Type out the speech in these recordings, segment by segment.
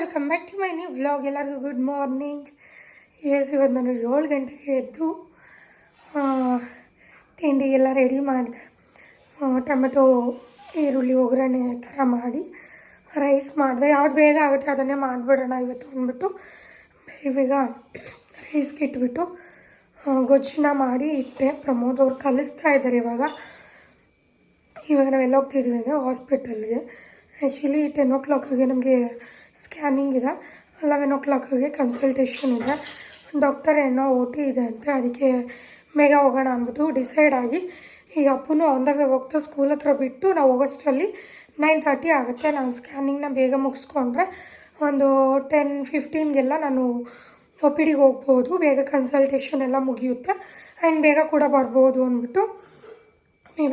Welcome back to my new vlog ಎಲ್ಲರಿಗೂ good morning yes ಇವತ್ತು ನಾನು ಏಳು ಗಂಟೆಗೆ ಎದ್ದು ತಿಂಡಿ ಎಲ್ಲ ರೆಡಿ ಮಾಡಿದೆ. ಟೊಮೆಟೊ, ಈರುಳ್ಳಿ, ಒಗ್ಗರಣೆ ಥರ ಮಾಡಿ ರೈಸ್ ಮಾಡಿದೆ. ಯಾವ್ದು ಬೇಗ ಆಗುತ್ತೆ ಅದನ್ನೇ ಮಾಡಿಬಿಡೋಣ ಇವತ್ತು ಅಂದ್ಬಿಟ್ಟು ಬೇಗ ಬೇಗ ರೈಸ್ಗೆ ಇಟ್ಬಿಟ್ಟು ಗೊಜ್ಜಿನ ಮಾಡಿ ಇಟ್ಟೆ. ಪ್ರಮೋದ್ ಅವ್ರು ಕಲಿಸ್ತಾ ಇದ್ದಾರೆ ಇವಾಗ. ಇವಾಗ ನಾವೆಲ್ಲ ಹೋಗ್ತಿದ್ದೀವಿ ಅಂದರೆ ಹಾಸ್ಪಿಟಲ್ಗೆ ಆ್ಯಕ್ಚುಲಿ ಟೆನ್ ಓ ಕ್ಲಾಕಿಗೆ ನಮಗೆ ಸ್ಕ್ಯಾನಿಂಗ್ ಇದೆ. ಲೆವೆನ್ ಓ ಕ್ಲಾಕಿಗೆ ಕನ್ಸಲ್ಟೇಷನ್ ಇದೆ. ಡಾಕ್ಟರ್ ಏನೋ ಓ ಟಿ ಇದೆ ಅಂತ ಅದಕ್ಕೆ ಬೇಗ ಹೋಗೋಣ ಅಂದ್ಬಿಟ್ಟು ಡಿಸೈಡ್ ಆಗಿ, ಈಗ ಅಪ್ಪನು ವೇ ಹೋಗ್ತಾ ಸ್ಕೂಲ್ ಹತ್ರ ಬಿಟ್ಟು ನಾವು ಹೋಗೋಷ್ಟರಲ್ಲಿ ನೈನ್ ತರ್ಟಿ ಆಗುತ್ತೆ. ನಾನು ಸ್ಕ್ಯಾನಿಂಗ್ನ ಬೇಗ ಮುಗಿಸ್ಕೊಂಡ್ರೆ ಒಂದು ಟೆನ್ ಫಿಫ್ಟೀನ್ಗೆಲ್ಲ ನಾನು ಒ ಪಿ ಡಿಗೆ ಹೋಗ್ಬೋದು. ಬೇಗ ಕನ್ಸಲ್ಟೇಷನ್ ಎಲ್ಲ ಮುಗಿಯುತ್ತೆ. ಆ್ಯಂಡ್ ಬೇಗ ಕೂಡ ಬರ್ಬೋದು ಅಂದ್ಬಿಟ್ಟು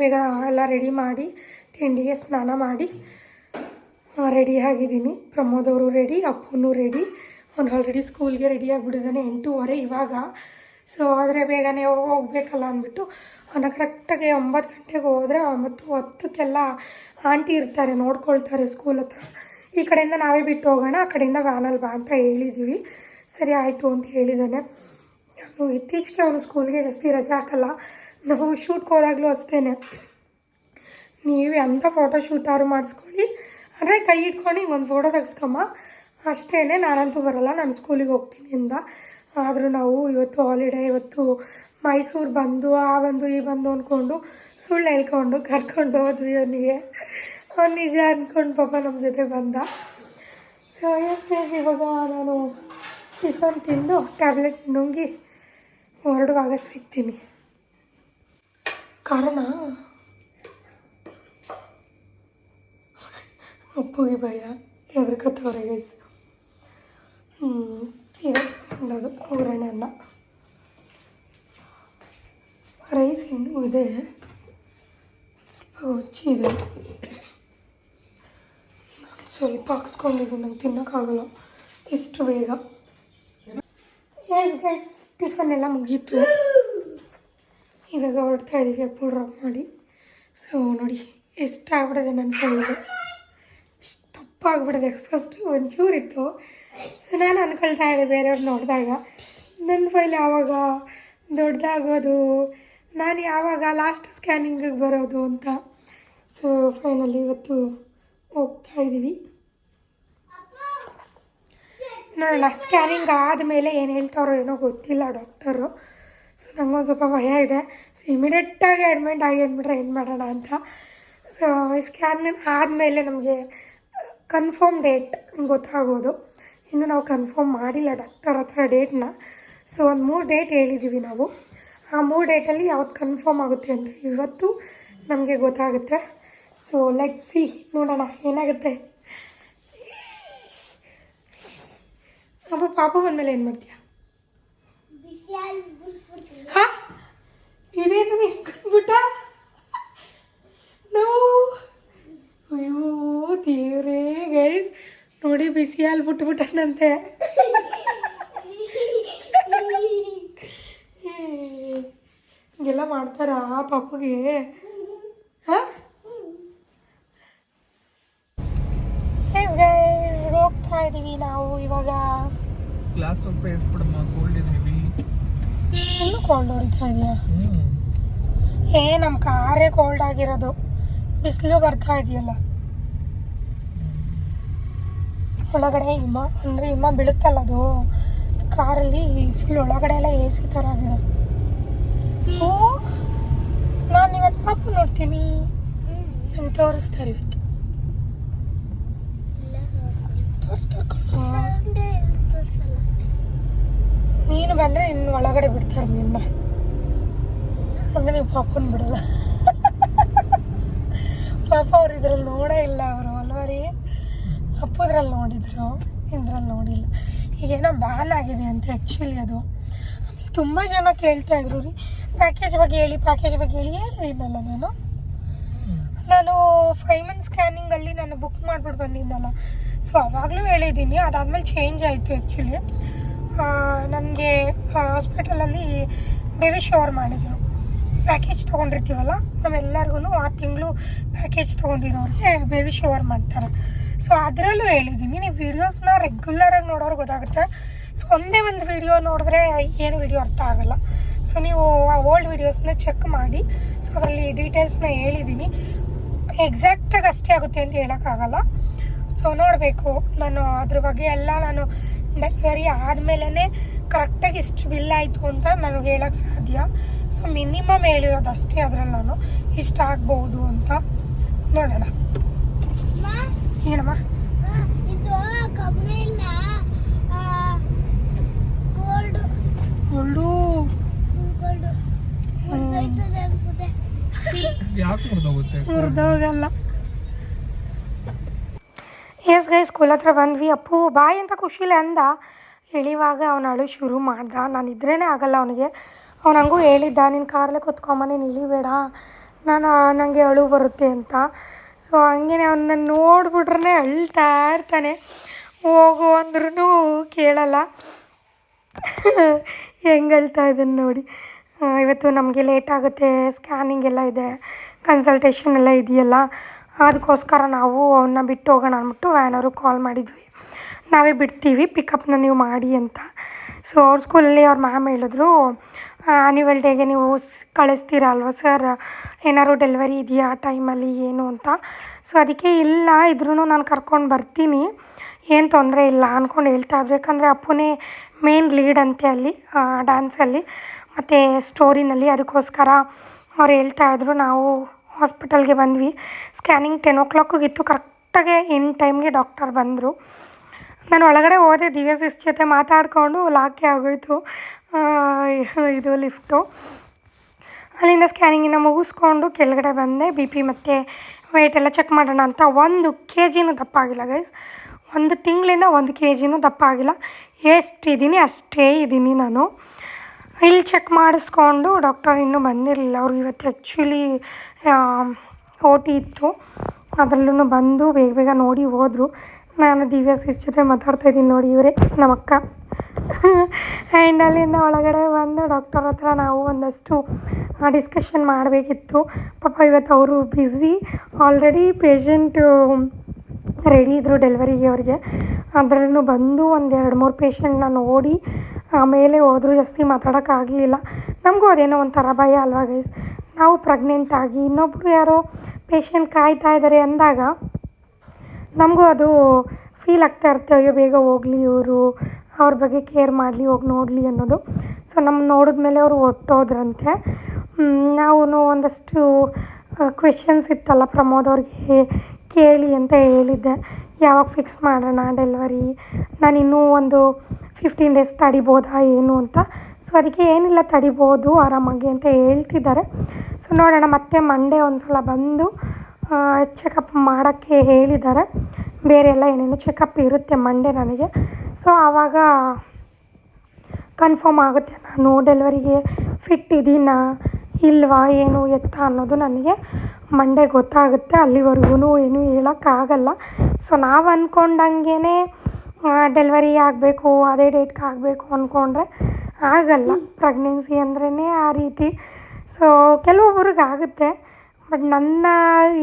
ಬೇಗ ಎಲ್ಲ ರೆಡಿ ಮಾಡಿ, ತಿಂಡಿಗೆ ಸ್ನಾನ ಮಾಡಿ ರೆಡಿ ಆಗಿದ್ದೀನಿ. ಪ್ರಮೋದ್ ಅವರು ರೆಡಿ ಅಪ್ಪನೂ ರೆಡಿ ಅವ್ನು ಆಲ್ರೆಡಿ ಸ್ಕೂಲ್ಗೆ ರೆಡಿ ಆಗಿಬಿಟ್ಟಿದ್ದಾನೆ ಎಂಟೂವರೆ ಇವಾಗ. ಸೊ ಆದರೆ ಬೇಗನೆ ಹೋಗ್ಬೇಕಲ್ಲ ಅಂದ್ಬಿಟ್ಟು ಅವನ ಕರೆಕ್ಟಾಗಿ ಒಂಬತ್ತು ಗಂಟೆಗೆ ಹೋದರೆ ಒಂಬತ್ತು ಹತ್ತಕ್ಕೆಲ್ಲ ಆಂಟಿ ಇರ್ತಾರೆ, ನೋಡ್ಕೊಳ್ತಾರೆ ಸ್ಕೂಲ್ ಹತ್ರ. ಈ ಕಡೆಯಿಂದ ನಾವೇ ಬಿಟ್ಟು ಹೋಗೋಣ, ಆ ಕಡೆಯಿಂದ ವ್ಯಾನಲ್ಲಿ ಬಾ ಅಂತ ಹೇಳಿದ್ದೀವಿ ಸರಿ, ಆಯಿತು ಅಂತ ಹೇಳಿದ್ದಾನೆ. ಅವನು ಇತ್ತೀಚೆಗೆ ಅವನು ಸ್ಕೂಲ್ಗೆ ಜಾಸ್ತಿ ರಜೆ ಹಾಕಲ್ಲ. ನಾವು ಶೂಟ್ಗೆ ಹೋದಾಗಲೂ ಅಷ್ಟೇ ನೀವು ಎಂಥ ಫೋಟೋ ಶೂಟ್ ಶೂಟಾರು ಮಾಡಿಸ್ಕೊಳ್ಳಿ. ಅಂದರೆ ಕೈ ಇಟ್ಕೊಂಡು ಹಿಂಗೆ ಒಂದು ಫೋಟೋ ತೆಗ್ಸ್ಕೊಮ್ಮ. ಅಷ್ಟೇ ನಾನಂತೂ ಬರೋಲ್ಲ, ನಾನು ಸ್ಕೂಲಿಗೆ ಹೋಗ್ತೀನಿ ಅಂದ. ಆದರೂ ನಾವು ಇವತ್ತು ಹಾಲಿಡೇ ಇವತ್ತು ಮೈಸೂರು ಬಂದು, ಆ ಬಂದು, ಈ ಬಂದು ಅಂದ್ಕೊಂಡು ಸುಳ್ಳು ಹೇಳ್ಕೊಂಡು ಕರ್ಕೊಂಡು ಹೋದ್ವಿ ಅವನಿಗೆ. ಅವ್ನು ನಿಜ ಅಂದ್ಕೊಂಡು ಪಾಪ ನಮ್ಮ ಜೊತೆ ಬಂದ. ಸೊ ಎಸ್ ಎಸ್ ಇವಾಗ ನಾನು ಟಿಫನ್ ತಿಂದು ಟ್ಯಾಬ್ಲೆಟ್ ನುಂಗಿ ಹೊರಡುವಾಗ ಸಿಗ್ತೀನಿ. ಕಾರಣ ಉಪ್ಪುಗೆ ಭಯ ಹೆದರ್ಕತ್ತವ್ರೆ ಗೈಸ್ ಇದೆ ಮಾಡೋದು ಒಗ್ಗರಣೆ ಅನ್ನ. ರೈಸ್ ಇನ್ನೂ ಇದೆ. ಸ್ವಲ್ಪ ಹುಚ್ಚಿದೆ ನಾನು ಸ್ವಲ್ಪ ಹಾಕ್ಸ್ಕೊಂಡಿದ್ದೀನಿ ನಂಗೆ ತಿನ್ನೋಕ್ಕಾಗಲ್ಲ ಇಷ್ಟು ಬೇಗ. ಎಸ್ ಗೈಸ್ ಟಿಫನ್ ಎಲ್ಲ ಮುಗೀತು. ಇವಾಗ ಹೊರಡ್ತಾ ಇದ್ದೀವಿ ಅಪ್ಪು ಡ್ರಾಪ್ ಮಾಡಿ. ಸೊ ನೋಡಿ, ಎಷ್ಟಾಗ್ಬಿಟ್ಟಿದೆ ನನ್ನ ಕೈಗೆ ಇಷ್ಟು ಫಸ್ಟು ಒಂಚೂರಿತ್ತು ಸೊ ನಾನು ಅನ್ಕೊಳ್ತಾ ಇದ್ದೆ ಬೇರೆಯವ್ರು ನೋಡಿದಾಗ. ನನ್ನ ಫೈಲ್ ಯಾವಾಗ ದೊಡ್ಡದಾಗೋದು, ನಾನು ಯಾವಾಗ ಲಾಸ್ಟ್ ಸ್ಕ್ಯಾನಿಂಗಿಗೆ ಬರೋದು ಅಂತ. ಸೊ ಫೈನಲಿ ಇವತ್ತು ಹೋಗ್ತಾ ಇದ್ದೀವಿ ನೋಡೋಣ ಸ್ಕ್ಯಾನಿಂಗ್ ಆದಮೇಲೆ ಏನು ಹೇಳ್ತಾರೋ ಏನೋ ಗೊತ್ತಿಲ್ಲ ಡಾಕ್ಟರು ಸೊ ನಂಗೊಂದು ಸ್ವಲ್ಪ ಭಯ ಇದೆ. ಸೊ ಇಮಿಡಿಯೇಟಾಗಿ ಅಡ್ಮಿಟ್ ಆಗಿ ಅಂದ್ಬಿಟ್ರೆ ಏನು ಮಾಡೋಣ ಅಂತ. ಸೊ ಸ್ಕ್ಯಾನ್ ಆದಮೇಲೆ ನಮಗೆ ಕನ್ಫರ್ಮ್ ಡೇಟ್ ಗೊತ್ತಾಗೋದು. ಇನ್ನು ನಾವು ಕನ್ಫರ್ಮ್ ಮಾಡಿಲ್ಲ ಡಾಕ್ಟರ್ ಹತ್ರ ಡೇಟ್ನ ಸೊ ಒಂದು ಮೂರು ಡೇಟ್ ಹೇಳಿದ್ದೀವಿ ನಾವು. ಆ ಮೂರು ಡೇಟಲ್ಲಿ ಯಾವ್ದು ಕನ್ಫರ್ಮ್ ಆಗುತ್ತೆ ಅಂತ ಇವತ್ತು ನಮಗೆ ಗೊತ್ತಾಗುತ್ತೆ. ಸೊ ಲೆಟ್ ಸಿ ನೋಡೋಣ, ಏನಾಗುತ್ತೆ? ಅಪ್ಪ, ಪಾಪ ಬಂದಮೇಲೆ ಏನು ಮಾಡ್ತೀಯ? ಹಾ? ಇದೇನು ಬಿಟ್ಟ ನೋ ಅಯ್ಯೋ ದೇವ್ರೇ ಗೈಸ್ ನೋಡಿ ಬಿಸಿ ಹಾಲು ಬಿಟ್ಬಿಟ್ಟನಂತೆ. ಹಿಂಗೆಲ್ಲ ಮಾಡ್ತಾರಾ ಪಾಪುಗೆ? ಹಾಂ? ಎಸ್ ಗೈಸ್ ಹೋಗ್ತಾ ಇದೀವಿ ನಾವು ಇವಾಗ. ಗ್ಲಾಸ್ ಸ್ವಲ್ಪ ಎಸ್ಬಿಡಮ್ಮ ಕೋಲ್ಡ್ ಇದೆ ಹೆವಿ ಇನ್ನೂ ಕೋಲ್ಡ್ ಹೊಡಿತಾ ಇದೆಯಾ? ಏ ನಮ್ಮ ಕಾರೇ ಕೋಲ್ಡ್ ಆಗಿರೋದು. ಬಿಸಿಲು ಬರ್ತಾ ಇದೆಯಲ್ಲ? ಒಳಗಡೆ ಹಿಮ, ಅಂದರೆ ಹಿಮ ಬೀಳುತ್ತಲ್ಲ ಅದು? ಕಾರಲ್ಲಿ ಫುಲ್ ಒಳಗಡೆ ಎಲ್ಲ ಎ ಸಿ ಥರ ಆಗಿದೆ. ಓ, ನಾನು ಇವತ್ತು ಪಾಪು ನೋಡ್ತೀನಿ. ನಾನು ತೋರಿಸ್ತಾರೆ ಇವತ್ತು. ತೋರಿಸ್ತಾರೆ ನೀನು ಬಂದರೆ ಇನ್ನು ಒಳಗಡೆ ಬಿಡ್ತಾರೆ ನಿನ್ನ. ಅಂದರೆ ನೀವು ಪಾಪುನ ಬಿಡಲ್ಲ. ಪಾಪ ಅವ್ರು ಇದ್ರಲ್ಲಿ ನೋಡೇ ಇಲ್ಲ ಅವರು, ಅಲ್ವರಿ? ಅಪ್ಪದ್ರಲ್ಲಿ ನೋಡಿದ್ರು, ಇದ್ರಲ್ಲಿ ನೋಡಿಲ್ಲ. ಈಗೇನೋ ಬ್ಯಾನ್ ಆಗಿದೆ ಅಂತ ಆ್ಯಕ್ಚುಲಿ ಅದು. ಆಮೇಲೆ ತುಂಬ ಜನ ಕೇಳ್ತಾ ಇದ್ರು ರೀ ಪ್ಯಾಕೇಜ್ ಬಗ್ಗೆ ಹೇಳಿ ಪ್ಯಾಕೇಜ್ ಬಗ್ಗೆ ಹೇಳಿ ಹೇಳಿದ್ದೀನಲ್ಲ ನಾನು. ನಾನು ಫೈವ್ ಮಂತ್ ಸ್ಕ್ಯಾನಿಂಗಲ್ಲಿ ನಾನು ಬುಕ್ ಮಾಡಿಬಿಟ್ಟು ಬಂದಿದ್ದಲ್ಲ. ಸೊ ಅವಾಗಲೂ ಹೇಳಿದ್ದೀನಿ, ಅದಾದಮೇಲೆ ಚೇಂಜ್ ಆಯಿತು ಆ್ಯಕ್ಚುಲಿ ನನಗೆ ಹಾಸ್ಪಿಟಲಲ್ಲಿ ಬೇಬಿ ಶೋರ್ ಮಾಡಿದರು. ಪ್ಯಾಕೇಜ್ ತೊಗೊಂಡಿರ್ತೀವಲ್ಲ ನಾವೆಲ್ಲರಿಗೂ ಆ ತಿಂಗಳು ಪ್ಯಾಕೇಜ್ ತೊಗೊಂಡಿರೋರಿಗೆ ಬೇಬಿ ಶವರ್ ಮಾಡ್ತಾರೆ. ಸೊ ಅದರಲ್ಲೂ ಹೇಳಿದ್ದೀನಿ ನೀವು ವೀಡಿಯೋಸ್ನ ರೆಗ್ಯುಲರಾಗಿ ನೋಡೋರು ಗೊತ್ತಾಗುತ್ತೆ. ಸೊ ಒಂದೇ ಒಂದು ವಿಡಿಯೋ ನೋಡಿದ್ರೆ ಏನು ವಿಡಿಯೋ ಅರ್ಥ ಆಗಲ್ಲ. ಸೊ ನೀವು ಆ ಓಲ್ಡ್ ವೀಡಿಯೋಸ್ನ ಚೆಕ್ ಮಾಡಿ. ಸೊ ಅದರಲ್ಲಿ ಡೀಟೇಲ್ಸ್ನ ಹೇಳಿದ್ದೀನಿ ಎಕ್ಸಾಕ್ಟಾಗಿ ಅಷ್ಟೇ ಆಗುತ್ತೆ ಅಂತ ಹೇಳೋಕ್ಕಾಗಲ್ಲ ಸೊ ನೋಡಬೇಕು, ನಾನು ಅದ್ರ ಬಗ್ಗೆ ಎಲ್ಲ ನಾನು ಡೆಲಿವರಿ ಆದಮೇಲೆ ಕರೆಕ್ಟಾಗಿ ಇಷ್ಟು ಬಿಲ್ ಆಯಿತು ಅಂತ ನನಗೆ ಹೇಳೋಕ್ಕೆ ಸಾಧ್ಯ. ಸೊ ಮಿನಿಮಮ್ ಹೇಳಿರೋದು ಅಷ್ಟೇ ಅದ್ರಲ್ಲಿ ನಾನು ಇಷ್ಟ ಆಗ್ಬೋದು ಅಂತ ನೋಡೋಣ. ಏನಮ್ಮ? ಒಳ್ಳು ಮುರಿದೋಗಲ್ಲ. ಎಸ್ ಗೈ ಸ್ಕೂಲ್ ಹತ್ರ ಬಂದ್ವಿ. ಅಪ್ಪು ಬಾಯ್ ಅಂತ ಖುಷಿಲೆ ಅಂದ. ಎಳಿವಾಗ ಅವನು ಅಳು ಶುರು ಮಾಡ್ದ. ನಾನು ಇದ್ರೇ ಆಗಲ್ಲ ಅವನಿಗೆ. ಅವ್ನು ಹಂಗೂ ಹೇಳಿದ್ದ ನಿನ್ನ ಕಾರಲ್ಲೇ ಕೂತ್ಕೊಂಬ, ನೀನು ಇಳಿಬೇಡ ನಾನು ನನಗೆ ಅಳು ಬರುತ್ತೆ ಅಂತ. ಸೊ ಹಂಗೇ ಅವನ್ನ ನೋಡ್ಬಿಟ್ರೆ ಅಳ್ತಾ ಇರ್ತಾನೆ ಹೋಗು ಅಂದ್ರೂ ಕೇಳಲ್ಲ. ಹೆಂಗೆ ಅಳ್ತಾ ಇದ್ದಾನೆ ನೋಡಿ. ಇವತ್ತು ನಮಗೆ ಲೇಟ್ ಆಗುತ್ತೆ ಸ್ಕ್ಯಾನಿಂಗ್ ಎಲ್ಲ ಇದೆ ಕನ್ಸಲ್ಟೇಷನ್ ಎಲ್ಲ ಇದೆಯಲ್ಲ. ಅದಕ್ಕೋಸ್ಕರ ನಾವು ಅವನ್ನ ಬಿಟ್ಟು ಹೋಗೋಣ ಅಂದ್ಬಿಟ್ಟು ವ್ಯಾನವರು ಕಾಲ್ ಮಾಡಿದ್ವಿ. ನಾವೇ ಬಿಡ್ತೀವಿ ಪಿಕಪ್ನ ನೀವು ಮಾಡಿ ಅಂತ. ಸೊ ಅವ್ರ ಸ್ಕೂಲಲ್ಲಿ ಅವ್ರ ಮ್ಯಾಮ್ ಹೇಳಿದ್ರು ಆ್ಯನ್ಯುವಲ್ ಡೇಗೆ ನೀವು ಕಳಿಸ್ತೀರಾ ಅಲ್ವಾ ಸರ್ ಏನಾದ್ರು ಡೆಲಿವರಿ ಇದೆಯಾ ಆ ಟೈಮಲ್ಲಿ ಏನು ಅಂತ? ಸೊ ಅದಕ್ಕೆ ಇಲ್ಲ ಇದ್ರೂ ನಾನು ಕರ್ಕೊಂಡು ಬರ್ತೀನಿ. ಏನು ತೊಂದರೆ ಇಲ್ಲ ಅಂದ್ಕೊಂಡು ಹೇಳ್ತಾ ಇದ್ರು. ಯಾಕಂದರೆ ಅಪ್ಪನೇ ಮೇನ್ ಲೀಡ್ ಅಂತೆ ಅಲ್ಲಿ ಡ್ಯಾನ್ಸಲ್ಲಿ ಮತ್ತು ಸ್ಟೋರಿನಲ್ಲಿ ಅದಕ್ಕೋಸ್ಕರ ಅವ್ರು ಹೇಳ್ತಾ ಇದ್ರು, ನಾವು ಹಾಸ್ಪಿಟಲ್ಗೆ ಬಂದ್ವಿ. ಸ್ಕ್ಯಾನಿಂಗ್ ಟೆನ್ ಓ ಕ್ಲಾಕಿಗಿತ್ತು ಕರೆಕ್ಟಾಗೆ ಇನ್ ಟೈಮ್ಗೆ ಡಾಕ್ಟರ್ ಬಂದರು. ನಾನು ಒಳಗಡೆ ಹೋದೆ ದಿವ್ಯ ಸಿಸ್ ಜೊತೆ ಮಾತಾಡಿಕೊಂಡು ಲಾಕೆ ಆಗೋಯ್ತು ಇದು ಲಿಫ್ಟು. ಅಲ್ಲಿಂದ ಸ್ಕ್ಯಾನಿಂಗಿನ ಮುಗಿಸ್ಕೊಂಡು ಕೆಳಗಡೆ ಬಂದೆ, ಬಿ ಪಿ ಮತ್ತು ವೆಯ್ಟ್ ಎಲ್ಲ ಚೆಕ್ ಮಾಡೋಣ ಅಂತ ಒಂದು ಕೆ ಜಿನೂ ದಪ್ಪ ಆಗಿಲ್ಲ ಗೈಸ್ ಒಂದು ತಿಂಗಳಿಂದ ಒಂದು ಕೆ ಜಿನೂ ದಪ್ಪ ಆಗಿಲ್ಲ. ಎಷ್ಟಿದ್ದೀನಿ ಅಷ್ಟೇ ಇದ್ದೀನಿ ನಾನು. ಇಲ್ಲಿ ಚೆಕ್ ಮಾಡಿಸ್ಕೊಂಡು ಡಾಕ್ಟರ್ ಇನ್ನೂ ಬಂದಿರಲಿಲ್ಲ. ಅವ್ರು ಇವತ್ತು ಆ್ಯಕ್ಚುಲಿ ಓ ಟಿ ಇತ್ತು. ಅದರಲ್ಲೂ ಬಂದು ಬೇಗ ಬೇಗ ನೋಡಿ ಹೋದರು. ನಾನು ದಿವ್ಯ ಸಿಸ್ ಜೊತೆ ಮಾತಾಡ್ತಾ ಇದ್ದೀನಿ ನೋಡಿ ಇವರೇ, ನಮ್ಮ ಅಕ್ಕ. ಆ್ಯಂಡ್ ಅಲ್ಲಿಂದ ಒಳಗಡೆ ಬಂದು ಡಾಕ್ಟರ್ ಹತ್ರ ನಾವು ಒಂದಷ್ಟು ಡಿಸ್ಕಷನ್ ಮಾಡಬೇಕಿತ್ತು. ಪಾಪ ಇವತ್ತು ಅವರು ಬ್ಯುಸಿ ಆಲ್ರೆಡಿ ಪೇಷಂಟು ರೆಡಿ ಇದ್ದರು ಡೆಲಿವರಿಗೆ ಅವ್ರಿಗೆ. ಅದರಲ್ಲೂ ಬಂದು ಒಂದು ಎರಡು ಮೂರು ಪೇಷಂಟ್ನ ನೋಡಿ, ಆಮೇಲೆ ಹೋದರೂ ಜಾಸ್ತಿ ಮಾತಾಡೋಕ್ಕಾಗಲಿಲ್ಲ ನಮಗೂ ಅದೇನೋ ಒಂಥರ ಭಯ ಅಲ್ವಾ ಗೈಸ್ ನಾವು ಪ್ರೆಗ್ನೆಂಟ್ ಆಗಿ ಇನ್ನೊಬ್ಬರು ಯಾರೋ ಪೇಷಂಟ್ ಕಾಯ್ತಾ ಇದ್ದಾರೆ ಅಂದಾಗ ನಮಗೂ ಅದು ಫೀಲ್ ಆಗ್ತಾ ಇರುತ್ತೆ, ಅಯ್ಯೋ ಬೇಗ ಹೋಗಲಿ ಇವರು, ಅವ್ರ ಬಗ್ಗೆ ಕೇರ್ ಮಾಡಲಿ, ಹೋಗಿ ನೋಡಲಿ ಅನ್ನೋದು. ಸೊ ನಮ್ಮ ನೋಡಿದ್ಮೇಲೆ ಅವರು ಹೊಟ್ಟೋದ್ರಂತೆ ನಾವು ಒಂದಷ್ಟು ಕ್ವೆಶನ್ಸ್ ಇತ್ತಲ್ಲ ಪ್ರಮೋದ್ ಅವ್ರಿಗೆ, ಕೇಳಿ ಅಂತ ಹೇಳಿದ್ದೆ. ಯಾವಾಗ ಫಿಕ್ಸ್ ಮಾಡೋಣ ಡೆಲಿವರಿ ನಾನು ಇನ್ನೂ ಒಂದು ಫಿಫ್ಟೀನ್ ಡೇಸ್ ತಡಿಬೋದಾ, ಏನು ಅಂತ. ಸೊ ಅದಕ್ಕೆ ಏನಿಲ್ಲ, ತಡಿಬೋದು, ಆರಾಮಾಗಿ ಅಂತ ಹೇಳ್ತಿದ್ದಾರೆ. ಸೊ ನೋಡೋಣ, ಮತ್ತೆ ಮಂಡೇ ಒಂದು ಸಲ ಬಂದು ಚೆಕಪ್ ಮಾಡೋಕ್ಕೆ ಹೇಳಿದ್ದಾರೆ. ಬೇರೆ ಎಲ್ಲ ಏನೇನು ಚೆಕಪ್ ಇರುತ್ತೆ ಮಂಡೇ ನನಗೆ. ಸೊ ಆವಾಗ ಕನ್ಫರ್ಮ್ ಆಗುತ್ತೆ ನಾನು ಡೆಲಿವರಿಗೆ ಫಿಟ್ ಇದ್ದೀನಾ ಇಲ್ವಾ ಏನು ಎತ್ತ ಅನ್ನೋದು ನನಗೆ ಮಂಡೇ ಗೊತ್ತಾಗುತ್ತೆ. ಅಲ್ಲಿವರೆಗೂ ಏನೂ ಹೇಳೋಕ್ಕಾಗಲ್ಲ. ಸೊ ನಾವು ಅಂದ್ಕೊಂಡಂಗೆ ಡೆಲಿವರಿ ಆಗಬೇಕು ಅದೇ ಡೇಟ್ಗೆ ಆಗಬೇಕು ಅಂದ್ಕೊಂಡ್ರೆ ಆಗಲ್ಲ. ಪ್ರೆಗ್ನೆನ್ಸಿ ಅಂದ್ರೇ ಆ ರೀತಿ. ಸೊ ಕೆಲವೊಬ್ರಿಗೆ ಆಗುತ್ತೆ ಬಟ್ ನನ್ನ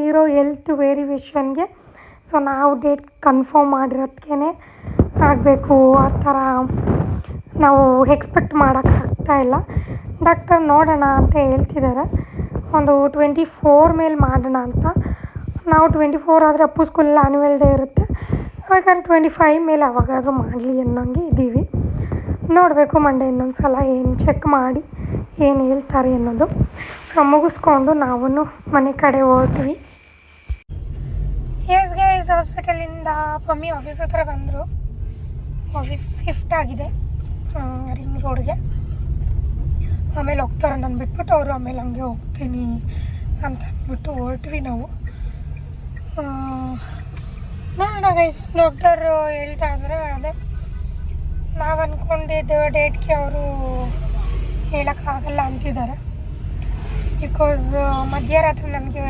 ಇರೋ ಹೆಲ್ತ್ ವೇರಿಯೇಷನ್ಗೆ ಸೊ ನಾವು ಡೇಟ್ ಕನ್ಫರ್ಮ್ ಮಾಡಿರೋದಕ್ಕೇ ಆಗಬೇಕು ಆ ಥರ ನಾವು ಎಕ್ಸ್ಪೆಕ್ಟ್ ಮಾಡೋಕ್ಕಾಗ್ತಾ ಇಲ್ಲ. ಡಾಕ್ಟರ್ ನೋಡೋಣ ಅಂತ ಹೇಳ್ತಿದ್ದಾರೆ. ಒಂದು ಟ್ವೆಂಟಿ ಫೋರ್ ಮೇಲೆ ಮಾಡೋಣ ಅಂತ. ನಾವು ಟ್ವೆಂಟಿ ಫೋರ್ ಆದರೆ ಅಪ್ಪು ಸ್ಕೂಲಲ್ಲಿ ಆ್ಯನ್ಯುವಲ್ ಡೇ ಇರುತ್ತೆ. ಬೇಕಾದ್ರೆ ಟ್ವೆಂಟಿ ಫೈವ್ ಮೇಲೆ ಅವಾಗಾದರೂ ಮಾಡಲಿ ಅನ್ನೋಂಗೆ ಇದ್ದೀವಿ ನೋಡಬೇಕು ಮಂಡೇ ಇನ್ನೊಂದು ಸಲ ಏನು ಚೆಕ್ ಮಾಡಿ. ಏನು ಹೇಳ್ತಾರೆ ಅನ್ನೋದು ಸೊ ಮುಗಿಸ್ಕೊಂಡು ನಾವು ಮನೆ ಕಡೆ ಹೋದ್ವಿ ಎಸ್ ಗೈಸ್ ಹಾಸ್ಪಿಟಲಿಂದ ಮಮ್ಮಿ ಆಫೀಸ್ ಹತ್ರ ಬಂದರು. ಆಫೀಸ್ ಶಿಫ್ಟ್ ಆಗಿದೆ. ರಿಂಗ್ ರೋಡ್ಗೆ ಆಮೇಲೆ ಹೋಗ್ತಾರೆ ನಾನು ಬಿಟ್ಬಿಟ್ಟು ಅವರು ಆಮೇಲೆ ಹಂಗೆ ಹೋಗ್ತೀನಿ ಅಂತ ಅಂದ್ಬಿಟ್ಟು ಹೊರಟ್ವಿ ನಾವು. ನೋಡೋಣ ಗೈಸ್ ಡಾಕ್ಟರು ಹೇಳ್ತಾ ಇದ್ದಾರೆ ಅದೇ ನಾವು ಅಂದ್ಕೊಂಡಿದ್ದು ಡೇಟ್ಗೆ ಅವರು ಹೇಳೋಕ್ಕಾಗಲ್ಲ ಅಂತಿದ್ದಾರೆ. ಬಿಕಾಸ್ ಮಧ್ಯರಾತ್ರಿ ನನಗೆ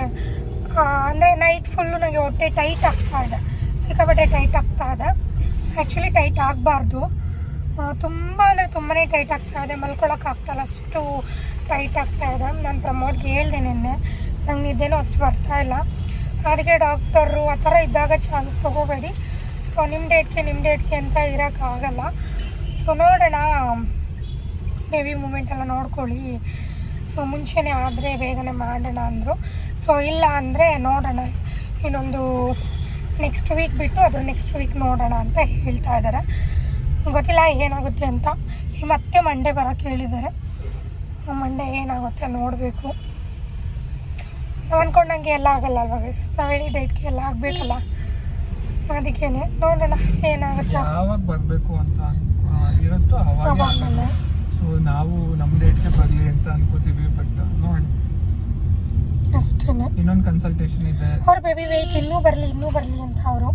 ಅಂದರೆ ನೈಟ್ ಫುಲ್ಲು ನನಗೆ ಹೊಟ್ಟೆ ಟೈಟ್ ಆಗ್ತಾ ಇದೆ. ಸಿಕ್ಕಾಪಟ್ಟೆ ಟೈಟ್ ಆಗ್ತಾ ಇದೆ. ಆ್ಯಕ್ಚುಲಿ ಟೈಟ್ ಆಗಬಾರ್ದು. ತುಂಬ ಅಂದರೆ ತುಂಬಾ ಟೈಟ್ ಆಗ್ತಾ ಇದೆ. ಮಲ್ಕೊಳ್ಳೋಕ್ಕಾಗ್ತಾಯಿಲ್ಲ ಅಷ್ಟು ಟೈಟ್ ಆಗ್ತಾ ಇದೆ. ನಾನು ಪ್ರಮೋದ್ಗೆ ಹೇಳಿದೆ ನಿನ್ನೆ. ನಂಗೆ ನಿದ್ದೆನೂ ಅಷ್ಟು ಬರ್ತಾ ಇಲ್ಲ. ಅದಕ್ಕೆ ಡಾಕ್ಟರು ಆ ಥರ ಇದ್ದಾಗ ಚಾನ್ಸ್ ತೊಗೋಬೇಡಿ. ಸೊ ನಿಮ್ಮ ಡೇಟ್ಗೆ ನಿಮ್ಮ ಡೇಟ್ಗೆ ಅಂತ ಇರೋಕ್ಕಾಗಲ್ಲ ಸೊ ನೋಡೋಣ. ಬೇಬಿ ಮೂಮೆಂಟ್ ಎಲ್ಲ ನೋಡ್ಕೊಳ್ಳಿ. ಸೊ ಮುಂಚೆನೇ ಆದರೆ ಬೇಗನೆ ಮಾಡೋಣ ಅಂದರು. ಸೊ ಇಲ್ಲ ಅಂದರೆ ನೋಡೋಣ. ಇನ್ನೊಂದು ನೆಕ್ಸ್ಟ್ ವೀಕ್ ಬಿಟ್ಟು ಅದ್ರ ನೆಕ್ಸ್ಟ್ ವೀಕ್ ನೋಡೋಣ ಅಂತ ಹೇಳ್ತಾ ಇದ್ದಾರೆ ಗೊತ್ತಿಲ್ಲ ಏನಾಗುತ್ತೆ ಅಂತ. ಈ ಮತ್ತೆ ಮಂಡೇ ಬರೋಕ್ಕೆ ಹೇಳಿದ್ದಾರೆ. ಮಂಡೇ ಏನಾಗುತ್ತೆ ನೋಡಬೇಕು. ನಾವು ಅಂದ್ಕೊಂಡಂಗೆ ಎಲ್ಲ ಆಗಲ್ಲ ಅಲ್ವಾ ಗೈಸ್ ನಾವು ಹೇಳಿ ಡೇಟ್ಗೆ ಎಲ್ಲ ಆಗಬೇಕಲ್ಲ? ಅದಕ್ಕೇನೆ. ನೋಡೋಣ ಏನಾಗುತ್ತೆ. ಯಾವಾಗ ಬರಬೇಕು ಅಂತ ಇರುತ್ತೋ ಅವಾಗ ಸೊ ನಾವು ನಮ್ಮ ಡೇಟ್ಗೆ ಬರಲಿ ಅಂತ ಅನ್ಕೋತೀವಿ ಬಟ್ ನೋಡೋಣ. ಅಷ್ಟೇ ಇನ್ನೊಂದು ಕನ್ಸಲ್ಟೇಷನ್ ಇದೆ. ಅವ್ರ ಬೇಬಿ ವೆಯ್ಟ್ ಇನ್ನೂ ಬರಲಿ ಇನ್ನೂ ಬರಲಿ ಅಂತ ಅವರು.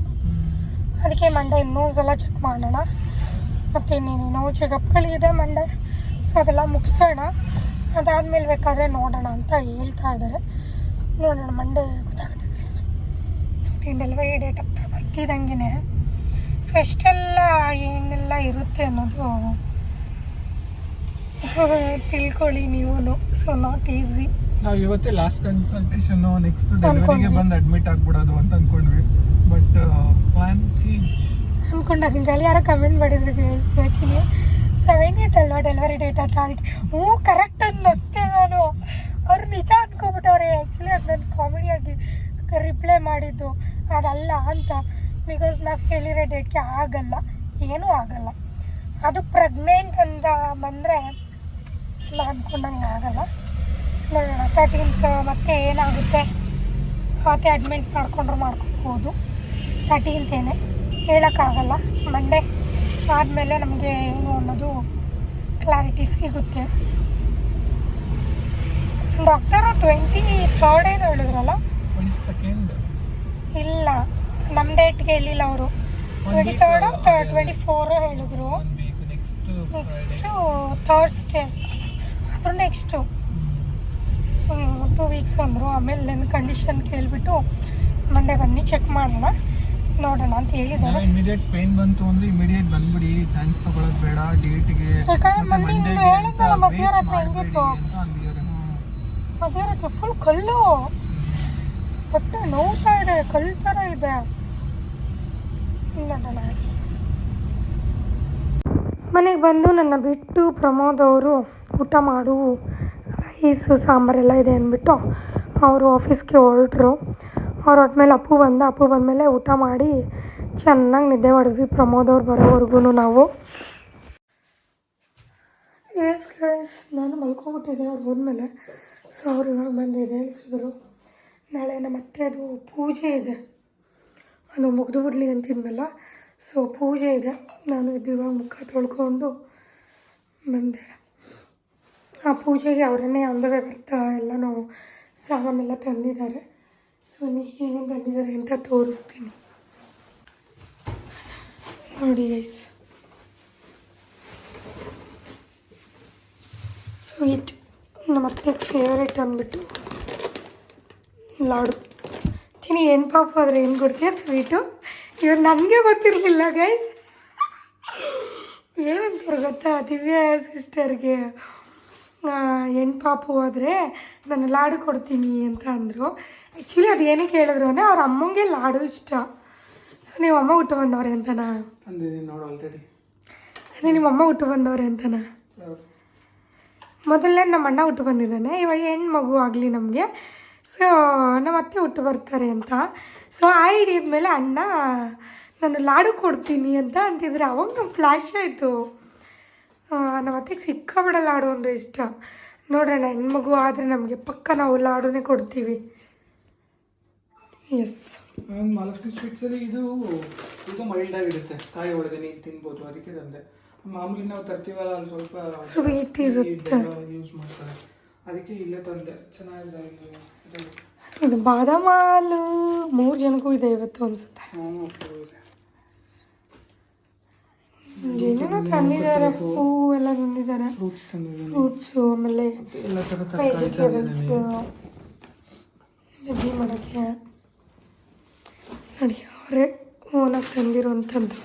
ಅದಕ್ಕೆ ಮಂಡೆ ಇನ್ನೂ ಸಲ ಚೆಕ್ ಮಾಡೋಣ. ಮತ್ತು ಇನ್ನೇನೇನೋ ಚೆಕಪ್ಗಳಿದೆ ಮಂಡೆ. ಸೊ ಅದೆಲ್ಲ ಮುಗಿಸೋಣ. ಅದಾದಮೇಲೆ ಬೇಕಾದರೆ ನೋಡೋಣ ಅಂತ ಹೇಳ್ತಾ ಇದ್ದಾರೆ ನೋಡೋಣ ಮಂಡೆ ಗೊತ್ತಾಗುತ್ತೆ ನೋಡಿ ಡೆಲಿವರಿ ಡೇಟ್ ಹತ್ರ ಬರ್ತಿದ್ದಂಗೆ ಸೊ ಎಷ್ಟೆಲ್ಲ ಏನೆಲ್ಲ ಇರುತ್ತೆ ಅನ್ನೋದು ತಿಳ್ಕೊಳ್ಳಿ ನೀವು ಸೊ ನಾಟ್ ಈಸಿ ನಾವು ಇವತ್ತೇ ಲಾಸ್ಟ್ ಕನ್ಸಲ್ಟೇಷನ್ ನೆಕ್ಸ್ಟ್ ಡೆಲಿವರಿಗೆ. ಬಂದು ಅಡ್ಮಿಟ್ ಆಗ್ಬಿಡೋದು ಅಂತ ಅನ್ಕೊಂಡ್ವಿ. ಬಟ್ ಪ್ಲಾನ್ ಚೇಂಜ್ ಅಂದ್ಕೊಂಡೆ ಹಿಂಗೆ ಅಲ್ಲಿ ಯಾರೋ ಕಮೆಂಟ್ ಮಾಡಿದ್ರು ಯೋಚನೆ. ಸೆವೆಂಟೀತ್ ಅಲ್ವಾ ಡೆಲಿವರಿ ಡೇಟ್ ಅಂತ? ಅದಕ್ಕೆ ಹ್ಞೂ ಕರೆಕ್ಟ್ ಅಂತ ನಗ್ತೆ ನಾನು. ಅವ್ರು ನಿಜ ಅನ್ಕೊಬಿಟ್ಟವ್ರೆ ಆ್ಯಕ್ಚುಲಿ ಅದು ನಾನು ಕಾಮಿಡಿಯಾಗಿ ರಿಪ್ಲೈ ಮಾಡಿದ್ದು. ಅದಲ್ಲ ಅಂತ. ಬಿಕಾಸ್ ನಾವು ಫೇಲಿರೋ ಡೇಟ್ಗೆ ಆಗಲ್ಲ. ಏನೂ ಆಗಲ್ಲ. ಅದು ಪ್ರೆಗ್ನೆಂಟ್ ಅಂತ ಬಂದರೆ ನಾವು ಅಂದ್ಕೊಂಡಂಗೆ ಆಗಲ್ಲ. ನೋಡೋಣ ತರ್ಟೀನ್ತ್ ಮತ್ತೆ ಏನಾಗುತ್ತೆ? ಮತ್ತೆ ಅಡ್ಮಿಂಟ್ ಮಾಡ್ಕೊಂಡ್ರು ಮಾಡ್ಕೊಬೋದು. ತರ್ಟೀನ್ತೇನೆ ಹೇಳೋಕ್ಕಾಗಲ್ಲ. ಮಂಡೇ ಆದಮೇಲೆ ನಮಗೆ ಏನು ಅನ್ನೋದು ಕ್ಲಾರಿಟಿ ಸಿಗುತ್ತೆ. ಡಾಕ್ಟರು ಟ್ವೆಂಟಿ ಥರ್ಡ್ ಏನು ಹೇಳಿದ್ರಲ್ಲ? ಇಲ್ಲ. ನಮ್ಮ ಡೇಟ್ಗೆ ಹೇಳಿಲ್ಲ ಅವರು. ಟ್ವೆಂಟಿ ತರ್ಡು ಟ್ವೆಂಟಿ ಫೋರು ಹೇಳಿದ್ರು. ನೆಕ್ಸ್ಟು ಥರ್ಸ್ಡೇ ಅದ್ರ ನೆಕ್ಸ್ಟು ಟೂ ವೀಕ್ಸ್ ಅಂದರು. ಆಮೇಲೆ ನನ್ನ ಕಂಡೀಷನ್ ಕೇಳಿಬಿಟ್ಟು ಮಂಡೆ ಬನ್ನಿ ಚೆಕ್ ಮಾಡೋಣ ನೋಡೋಣ ಅಂತ ಹೇಳಿದ್ದಾರೆ. ಇಮಿಡಿಯೇಟ್ ಪೇನ್ ಬಂತು ಅಂದ್ರೆ ಇಮಿಡಿಯೇಟ್ ಬಂದ್ಬಿಡಿ ಚಾನ್ಸ್ ತಗೊಳ್ಳೋದು ಬೇಡ ಡೇಟ್ಗೆ ಯಾಕಂದ್ರೆ ಮೊನ್ನೆ ನೀನು ಹೇಳಿದ್ದಲ್ಲ ಮಧ್ಯರಾತ್ರಿ ಹೆಂಗಿತ್ತು? ಅಂತ ಅಂದಿದ್ದಾರೆ. ಮಧ್ಯರಾತ್ರಿ ಫುಲ್ ಕಲ್ಲು. ಹೊಟ್ಟೆ ನೋವ್ತಾ ಇದೆ ಕಲ್ಲು ಥರ ಇದೆ. ನೋಡೋಣ ಮನೆಗೆ ಬಂದು ನನ್ನ ಬಿಟ್ಟು ಪ್ರಮೋದ್ ಅವರು ಊಟ ಮಾಡು. ರೈಸು ಸಾಂಬಾರೆಲ್ಲ ಇದೆ ಅಂದ್ಬಿಟ್ಟು ಅವರು ಆಫೀಸ್ಗೆ ಹೊರಟ್ರು. ಅವ್ರು ಹೊಟ್ಮೇಲೆ ಅಪ್ಪು ಬಂದ, ಅಪ್ಪು ಬಂದಮೇಲೆ ಊಟ ಮಾಡಿ ಚೆನ್ನಾಗಿ ನಿದ್ದೆ ಮಾಡಿದ್ವಿ ಪ್ರಮೋದ್ ಅವ್ರು ಬರೋವರೆಗೂ ನಾವು. ಎಸ್ ಗೈಸ್ ನಾನು ಮಲ್ಕೊಬಿಟ್ಟಿದ್ದೆ ಅವ್ರು ಹೋದ್ಮೇಲೆ. ಸೊ ಅವರು ಇವಾಗ ಬಂದು ಹೇಳಿಸಿದ್ರು. ನಾಳೆ ನಮ್ಮ ಅತ್ತೆದು ಪೂಜೆ ಇದೆ. ಅದು ಮುಗಿದು ಬಿಡಲಿ ಅಂತಿದ್ನಲ್ಲ. ಸೊ ಪೂಜೆ ಇದೆ. ನಾನು ಎದ್ದು ಇವಾಗ ಮುಖ ತೊಳ್ಕೊಂಡು ಬಂದೆ. ಆ ಪೂಜೆಗೆ ಅವರನ್ನೇ ಅಂದವೇ ಬರ್ತಾ ಎಲ್ಲನೂ ಸಾಮಾನೆಲ್ಲ ತಂದಿದ್ದಾರೆ. ಸೊ ಏನೇನು ತಂದಿದ್ದಾರೆ ಅಂತ ತೋರಿಸ್ತೀನಿ. ನೋಡಿ ಗೈಸ್ ಸ್ವೀಟ್ ನಮ್ಮ ಅತ್ತೆ ಫೇವ್ರೇಟ್ ಅಂದ್ಬಿಟ್ಟು ಲಾಡು. ಚಿನಿ ಏನು ಪಾಪ ಆದರೆ ಏನು ಕೊಡ್ತೀಯ? ಸ್ವೀಟು ಇವಾಗ ನನಗೆ ಗೊತ್ತಿರಲಿಲ್ಲ ಗೈಸ್ ಏನಂತಾರೆ ಗೊತ್ತಾ? ದಿವ್ಯಾ ಸಿಸ್ಟರ್ಗೆ ಹೆಣ್ಣು ಪಾಪು ಆದರೆ ನಾನು ಲಾಡು ಕೊಡ್ತೀನಿ ಅಂತ ಅಂದರು. ಆ್ಯಕ್ಚುಲಿ ಅದು ಏನಕ್ಕೆ ಹೇಳಿದ್ರು ಅಂದರೆ ಅವ್ರ ಅಮ್ಮಂಗೆ ಲಾಡು ಇಷ್ಟ. ಸೊ ನೀವು ಅಮ್ಮ ಹುಟ್ಟು ಬಂದವ್ರೆ ಅಂತನಾ? ನೋಡು ಆಲ್ರೆಡಿ ಅದೇ ನಿಮ್ಮ ಅಮ್ಮ ಹುಟ್ಟು ಬಂದವ್ರೆ ಅಂತನಾ? ಮೊದಲನೇ ನಮ್ಮ ಅಣ್ಣ ಹುಟ್ಟು ಬಂದಿದ್ದಾನೆ ಇವಾಗ ಹೆಣ್ಣು ಮಗು ಆಗಲಿ ನಮಗೆ. ಸೊ ನಮ್ಮ ಅತ್ತೆ ಹುಟ್ಟು ಬರ್ತಾರೆ ಅಂತ. ಸೊ ಆ ಹಿಡಿದ್ಮೇಲೆ ಅಣ್ಣ ನಾನು ಲಾಡು ಕೊಡ್ತೀನಿ ಅಂತ ಅಂತಿದ್ರೆ. ಅವಾಗ ನಮ್ಮ ಫ್ಲ್ಯಾಶ್ ಆಯಿತು. ನಮ್ಮ ಅತ್ತೆಗೆ ಸಿಕ್ಕಾಬಿಡ ಲಾಡು ಅಂದರೆ ಇಷ್ಟ. ನೋಡೋಣ ಹೆಣ್ಮಗು ಆದರೆ ನಮಗೆ ಪಕ್ಕ ನಾವು ಲಾಡುನೇ ಕೊಡ್ತೀವಿ. ಎಸ್ ಮಹಾಲಕ್ಷ್ಮಿ ಸ್ವೀಟ್ಸಲ್ಲಿ ಇದು ಇದು ಮೈಲ್ಡ್ ಆಗಿರುತ್ತೆ. ಕಾಯಿ ಒಳಗೆ ನೀರು ತಿನ್ಬೋದು ಅದಕ್ಕೆ ತಂದೆ. ಮಾಮೂಲಿ ನಾವು ತರ್ತೀವಲ್ಲ ಅಲ್ಲಿ ಸ್ವಲ್ಪ ಸ್ವೀಟ್ ಇರುತ್ತೆ. ಯೂಸ್ ಮಾಡ್ತಾರೆ. ಅದಕ್ಕೆ ಇಲ್ಲೇ ತಂದೆ. ಚೆನ್ನಾಗಿದೆ ಇದು. ಹಾಲು ಮೂರು ಜನಕ್ಕೂ ಇದೆ ಇವತ್ತು ಅನಿಸುತ್ತೆ. ಏನೇನೋ ತಂದಿದ್ದಾರೆ ಹೂವು ಎಲ್ಲ ತಂದಿದ್ದಾರೆ. ಫ್ರೂಟ್ಸ್ ಆಮೇಲೆ ವೆಜಿಟೇಬಲ್ಸ್ ಬಜ್ಜಿ ಮಾಡೋಕ್ಕೆ ನೋಡಿ ಅವರೇ ಓನಾಗಿ ತಂದಿರುವಂಥದ್ದು.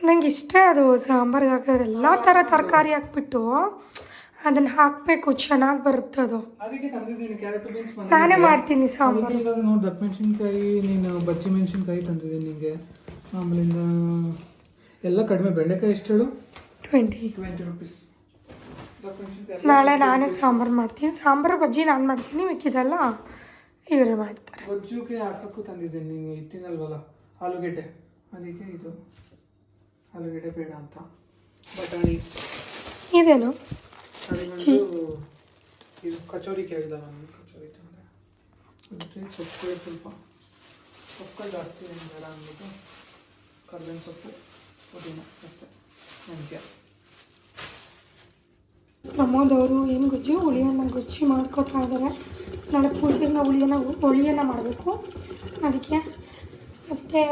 ನಂಗೆ ಇಷ್ಟ ಅದು ಸಾಂಬಾರ್ಗೆ ಹಾಕಿದ್ರೆ ಎಲ್ಲ ಥರ ತರಕಾರಿ ಹಾಕ್ಬಿಟ್ಟು ಅದನ್ನು ಹಾಕಬೇಕು ಚೆನ್ನಾಗಿ ಬರುತ್ತೆ ಅದು. ನಾನೇ ಮಾಡ್ತೀನಿ ಸಾಂಬಾರು. ದಪ್ಪ ಮೆಣಸಿನ್ಕಾಯಿ ನೀನು ಬಜ್ಜಿ ಮೆಣಸಿನ್ಕಾಯಿ ತಂದಿದ್ದೀನಿ ನಿಮಗೆ ಆಮೇಲಿಂದ ಎಲ್ಲ ಕಡಿಮೆ ಬೆಂಡೆಕಾಯಿ ಎಷ್ಟು ಹೇಳು? ಟ್ವೆಂಟಿ ಟ್ವೆಂಟಿ ರುಪೀಸ್ ನಾಳೆ ನಾನೇ ಸಾಂಬಾರು ಮಾಡ್ತೀನಿ. ಸಾಂಬಾರು ಬಜ್ಜಿ ನಾನು ಮಾಡ್ತೀನಿ ಮಿಕ್ಕಿದೆಲ್ಲ ಇವರೇ ಮಾಡ್ತಾರೆ. ಗೊಜ್ಜುಗೆ ಹಾಕಕ್ಕೂ ತಂದಿದ್ದೀನಿ ನೀನು ಇತ್ತಿನಲ್ವಲ್ಲ ಆಲೂಗೆಡ್ಡೆ. ಅದಕ್ಕೆ ಇದು. ಆಲೂಗೆಡ್ಡೆ ಬೇಡ ಅಂತ. ಬಟಾಣಿ. ಇದೇನು? ಇದು ಕಚೋರಿ ಕೇಳಿದ ನಾನು ಕಚೋರಿ ತಂದೆ. ಸೊಪ್ಪು ಸ್ವಲ್ಪ. ಸೊಪ್ಪಲ್ಲಿ ಜಾಸ್ತಿ ಬೇಡ ಅಂದ್ಬಿಟ್ಟು. ಕರ್ಬೇವಿನ ಸೊಪ್ಪು, ಪುದೀನ ಅಷ್ಟೇ ಮೆಂತ್ಯ ನಮ್ಮದವರು ಏನು ಗೊಜ್ಜು ಹುಳಿಯನ್ನ ಗೊಜ್ಜಿ ಮಾಡ್ಕೋತಾ ಇದ್ದಾರೆ. ನಾಳೆ ಪೂಜೆಗೆ ನಾವು ಹುಳಿಯನ್ನ, ಹುಳಿಯನ್ನು ಮಾಡಬೇಕು. ಅದಕ್ಕೆ ಮತ್ತು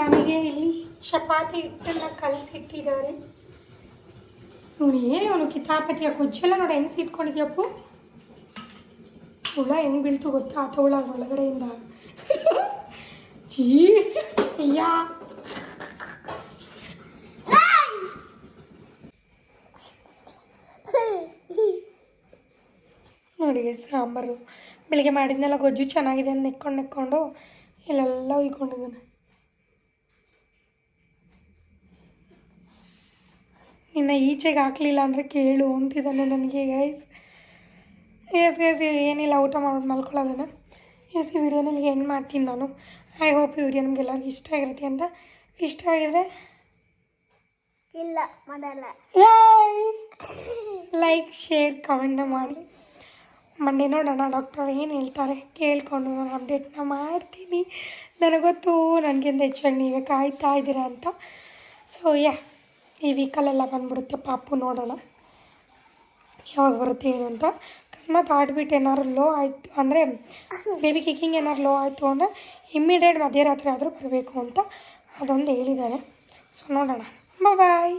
ನನಗೆ ಇಲ್ಲಿ ಚಪಾತಿ ಹಿಟ್ಟನ್ನು ಕಲಸಿಟ್ಟಿದ್ದಾರೆ. ನೋಡಿ, ಏನು ಅವನು ಕಿತಾಪತಿಯ ಗೊಜ್ಜೆಲ್ಲ ನೋಡಿ, ಹೆಂಗೆ ಸಿಟ್ಕೊಂಡಿದ್ಯಪ್ಪು ಹುಳ ಹೆಂಗೆ ಬೀಳ್ತು ಗೊತ್ತಾ? ಆತ ಹುಳ ಒಳಗಡೆಯಿಂದ. ಜೀ ಅಯ್ಯ ನೋಡಿ ಸಾಂಬಾರು. ಬೆಳಿಗ್ಗೆ ಮಾಡಿದ್ನೆಲ್ಲ ಗೊಜ್ಜು ಚೆನ್ನಾಗಿದೆ ಅಂತ ನೆಕ್ಕೊಂಡು ನೆಕ್ಕೊಂಡು ಇಲ್ಲೆಲ್ಲ ಉಯ್ಕೊಂಡಿದ್ದಾನೆ ನಿನ್ನ ಈಚೆಗೆ ಹಾಕಲಿಲ್ಲ ಅಂದರೆ ಕೇಳು ಅಂತಿದ್ದಾನೆ ನನಗೆ ಗೈಸ್ ಎಸ್ ಗೈಸ್ ಏನಿಲ್ಲ ಊಟ ಮಾಡಿ ಮಲ್ಕೊಳ್ಳೋದನ್ನ ಎಸ್ ಈ ವಿಡಿಯೋ ನಿಮಗೆ ಎಂಡ್ ಮಾಡ್ತೀನಿ ನಾನು? ಐ ಹೋಪ್ ಈ ವಿಡಿಯೋ ನಿಮ್ಗೆಲ್ಲರಿಗೂ ಇಷ್ಟ ಆಗಿರುತ್ತೆ ಅಂತ. ಇಷ್ಟ ಆಗಿದ್ರೆ ಇಲ್ಲ ಮಾಡಲ್ಲ. ಲೈಕ್ ಶೇರ್ ಕಮೆಂಟ್ ಮಾಡಿ. ಮಂಡೆ ನೋಡೋಣ ಡಾಕ್ಟರ್ ಏನು ಹೇಳ್ತಾರೆ? ಕೇಳಿಕೊಂಡು ನಾನು ಅಪ್ಡೇಟ್ನ ಮಾಡ್ತೀನಿ. ನನಗೊತ್ತು ನನಗಿಂತ ಹೆಚ್ಚಾಗಿ ನೀವೇ ಕಾಯ್ತಾ ಇದ್ದೀರಾ ಅಂತ. ಸೊ ಯಾ ಈ ವೀಕಲ್ಲೆಲ್ಲ ಬಂದ್ಬಿಡುತ್ತೆ ಪಾಪು ನೋಡೋಣ. ಯಾವಾಗ ಬರುತ್ತೆ ಏನು ಅಂತ. ಅಕಸ್ಮಾತ್ ಆಡ್ಬಿಟ್ಟು ಏನಾದ್ರು ಲೋ ಆಯಿತು ಅಂದರೆ ಬೇಬಿ ಕಿಕ್ಕಿಂಗ್ ಏನಾದ್ರು ಲೋ ಆಯಿತು ಅಂದರೆ ಇಮ್ಮಿಡಿಯೇಟ್ ಮಧ್ಯರಾತ್ರಿ ಆದರೂ ಬರಬೇಕು ಅಂತ ಅದೊಂದು ಹೇಳಿದ್ದಾರೆ. ಸೊ ನೋಡೋಣ. ಬಾಯ್